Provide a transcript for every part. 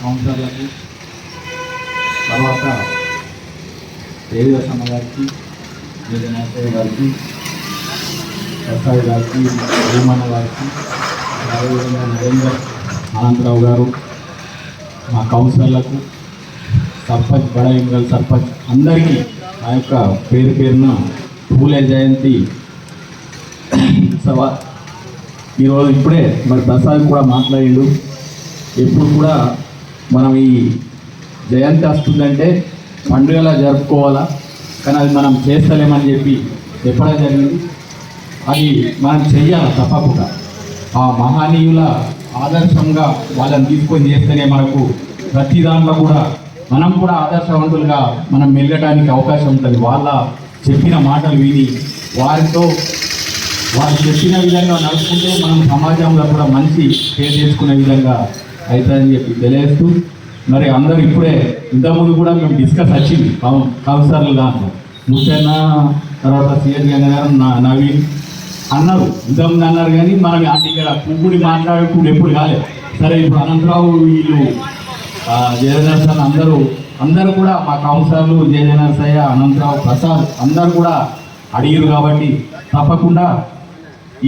కౌన్సిలర్లకు తర్వాత దేవిదర్శన గారికి వేదనాథయ్య గారికి ప్రసాద్ గారికి భూమన్న గారికి అదేవిధంగా నరేందర్ ఆనందరావు గారు మా కౌన్సిలర్లకు సర్పంచ్ బడాయింగల్ సర్పంచ్ అందరికీ నా యొక్క పేరు పేరున పూలే జయంతి సవా ఈరోజు ఇప్పుడే మరి ప్రసాద్ కూడా మాట్లాడిండు. ఎప్పుడు కూడా మనం ఈ జయంతి వస్తుందంటే పండుగలా జరుపుకోవాలా? కానీ అది మనం చేస్తలేమని చెప్పి చెప్పడం జరిగింది. అది మనం చెయ్యాలి తప్పకుండా. ఆ మహనీయుల ఆదర్శంగా వాళ్ళని తీసుకొని చేస్తేనే మనకు ప్రతి దాంట్లో కూడా మనం కూడా ఆదర్శవంతులుగా మనం మెలగటానికి అవకాశం ఉంటుంది. వాళ్ళ చెప్పిన మాటలు విని వారితో వాళ్ళు చెప్పిన విధంగా నడుచుకుంటే మనం సమాజంలో కూడా మంచి పేరు చేసుకునే విధంగా అవుతుందని చెప్పి తెలియజేస్తూ మరి అందరూ ఇప్పుడే ఇంతకుముందు కూడా మేము డిస్కస్ వచ్చింది. కౌ కౌన్సిలర్లు దాంట్లో ముఖ్యంగా తర్వాత సిఎస్ గంగ గారు నా నవీన్ అన్నారు. ఇంతకుముందు అన్నారు కానీ మనం అంటే ఇక్కడ పువ్వుడి మాట్లాడుకుంటూ ఎప్పుడు కాలేదు. సరే ఇప్పుడు అనంతరావు వీళ్ళు జయదర్శన్ అందరూ అందరూ కూడా మా కౌన్సిలర్లు జయనరసయ్య అనంతరావు ప్రసాద్ అందరూ కూడా అడిగారు కాబట్టి తప్పకుండా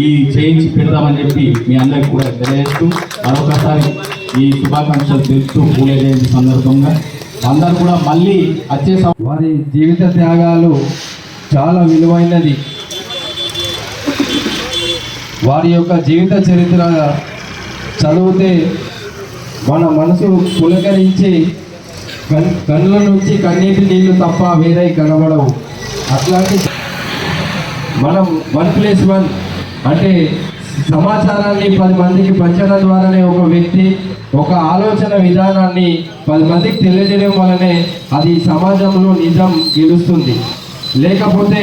ఈ చేయించి పెడదామని చెప్పి మీ అందరికి కూడా తెలియజేస్తూ మరొకసారి ఈ శుభాకాంక్షలు తెలుస్తూ పూలే జయంతి సందర్భంగా అందరూ కూడా మళ్ళీ వచ్చే సం- వారి జీవిత త్యాగాలు చాలా విలువైనది. వారి యొక్క జీవిత చరిత్ర చదివితే మన మనసు పులకరించి కన్నుల నుంచి కన్నీటి నీళ్ళు తప్ప వేరే కనబడవు. అట్లాంటి మనం వన్ ప్లస్ వన్ అంటే సమాచారాన్ని పది మందికి పంచడం ద్వారానే ఒక వ్యక్తి ఒక ఆలోచన విధానాన్ని పది మందికి తెలియజేయడం వలనే అది సమాజంలో నిజం గెలుస్తుంది. లేకపోతే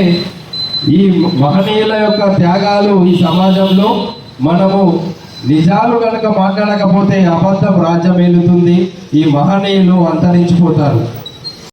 ఈ మహనీయుల యొక్క త్యాగాలు ఈ సమాజంలో మనము నిజాలు కనుక మాట్లాడకపోతే అబద్ధం రాజ్యం ఏలుతుంది ఈ మహనీయులు అంతరించిపోతారు.